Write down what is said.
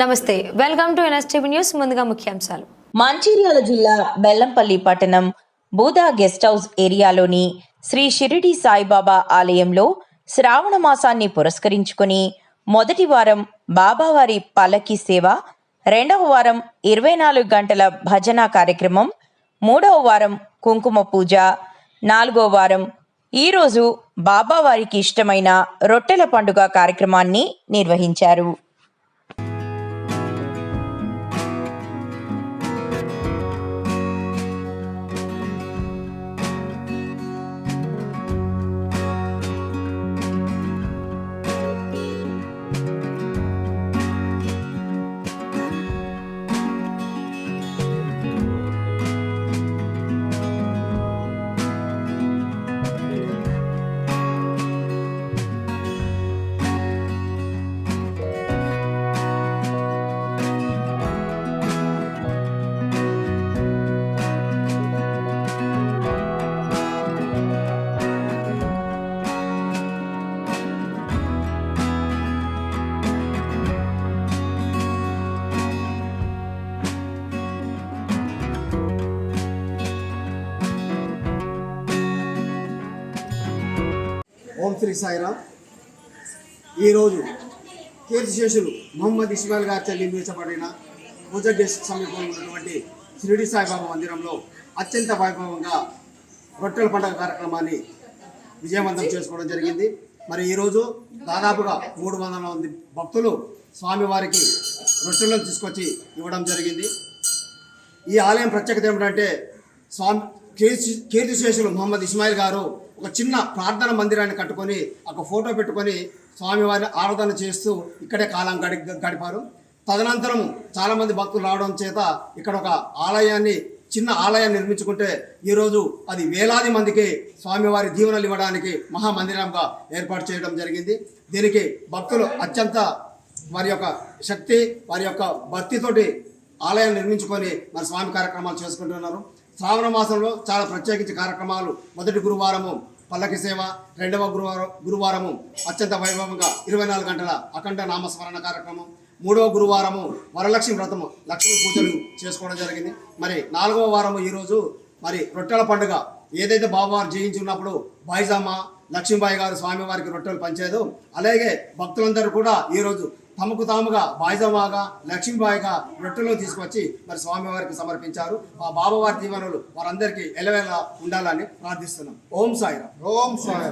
నమస్తే welcome to NSTV news ముందుగా ముఖ్యాంశాలు. మంచిర్యాల జిల్లా బెల్లంపల్లి పట్టణం బూదా గెస్ట్ హౌస్ ఏరియాలోని శ్రీ షిరిడి సాయిబాబా ఆలయంలో శ్రావణ మాసాన్ని పురస్కరించుకుని మొదటి వారం బాబావారి పల్లకి సేవ రెండవ వారం ఇరవై నాలుగు గంటల భజన కార్యక్రమం మూడవ వారం కుంకుమ పూజ నాలుగో వారం ఈరోజు బాబావారికి ఇష్టమైన రొట్టెల పండుగ కార్యక్రమాన్ని నిర్వహించారు. ఓం శ్రీ సాయిరామ్. ఈరోజు కీర్తిశేషులు మొహమ్మద్ ఇస్మాయిల్ గారు నిర్మించబడిన భుజగేష్ సమీపంలో ఉన్నటువంటి షిరిడి సాయిబాబా మందిరంలో అత్యంత వైభవంగా రొట్టెల పండుగ కార్యక్రమాన్ని విజయవంతం చేసుకోవడం జరిగింది. మరి ఈరోజు దాదాపుగా మూడు వందల మంది భక్తులు స్వామివారికి రొట్టెలను తీసుకొచ్చి ఇవ్వడం జరిగింది. ఈ ఆలయం ప్రత్యేకత ఏమిటంటే స్వామి కీర్తి కీర్తిశేషులు మొహమ్మద్ ఇస్మాయిల్ గారు ఒక చిన్న ప్రార్థన మందిరాన్ని కట్టుకొని ఒక ఫోటో పెట్టుకొని స్వామివారిని ఆరాధన చేస్తూ ఇక్కడే కాలం గడి గడిపారు. తదనంతరం చాలామంది భక్తులు రావడం చేత ఇక్కడ ఒక ఆలయాన్ని చిన్న ఆలయాన్ని నిర్మించుకుంటే ఈరోజు అది వేలాది మందికి స్వామివారి దీవెనలు ఇవ్వడానికి మహామందిరంగా ఏర్పాటు చేయడం జరిగింది. దీనికి భక్తులు అత్యంత వారి యొక్క శక్తి వారి యొక్క భక్తితోటి ఆలయం నిర్మించుకొని మరి స్వామి కార్యక్రమాలు చేసుకుంటున్నారు. శ్రావణ మాసంలో చాలా ప్రత్యేకించి కార్యక్రమాలు. మొదటి గురువారము పల్లకి సేవ రెండవ గురువారం గురువారము అత్యంత వైభవంగా ఇరవై నాలుగు గంటల అఖండ నామస్మరణ కార్యక్రమం. మూడవ గురువారము వరలక్ష్మి వ్రతము లక్ష్మీ పూజలు చేసుకోవడం జరిగింది. మరి నాలుగవ వారము ఈరోజు మరి రొట్టెల పండుగ. ఏదైతే బాబావారు జయించి ఉన్నప్పుడు లక్ష్మీబాయి గారు స్వామివారికి రొట్టెలు పంచేదో అలాగే భక్తులందరూ కూడా ఈరోజు తమకు తాముగా బాయిజమాగా లక్ష్మీబాయిగా రొట్టెలో తీసుకొచ్చి మరి స్వామివారికి సమర్పించారు. ఆ బాబావారి దీవెనలు వారందరికీ ఎలవేలా ఉండాలని ప్రార్థిస్తున్నాం. ఓం సాయి ఓం సాయి